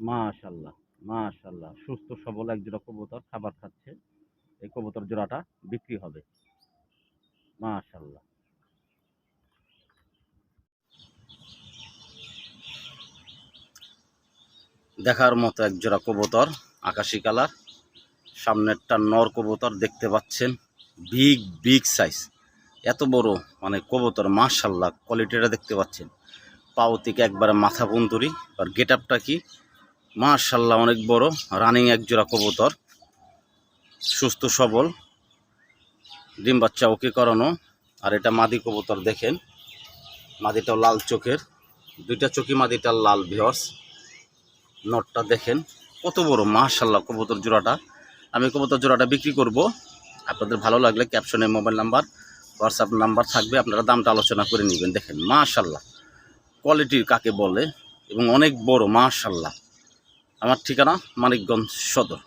মাশাল্লাহ মাশাল্লাহ। সুস্থ, সবল এক জোড়া কবুতর খাবার খাচ্ছে। এই কবুতর জোড়াটা বিক্রি হবে। মাশাল্লাহ। দেখার মতো এক জোড়া কবুতর, আকাশি কালার। সামনেরটা নর কবুতর দেখতে পাচ্ছেন। Big big size. এত বড় মানে কবুতর, মাশাল্লাহ, কোয়ালিটিটা দেখতে পাচ্ছেন। পাও থেকে একবারে মাথা পন্তরি আর গেট আপটা কি? মাশাল্লাহ, অনেক বড় রানিং এক জোড়া কবুতর। সুস্থ, সবল। ডিম বাচ্চা ওকে করানো। আর এটা মাদি কবুতর, দেখেন। মাদিটাও লাল চোখের। দুইটা চোখি মাদিটা লাল ভিওর্স নটটা দেখেন, কত বড়, মাশাল্লাহ কবুতর জোড়াটা। আমি কবুতর জোড়াটা বিক্রি করব। আপনাদের ভালো লাগলে ক্যাপশনে মোবাইল নাম্বার হোয়াটসঅ্যাপ নাম্বার থাকবে। আপনারা দামটা আলোচনা করে নেবেন। দেখেন, মাশাল্লাহ। কোয়ালিটির কাকে বলে? এবং অনেক বড়, মাশাল্লাহ। আমার ঠিকানা মানিকগঞ্জ সদর।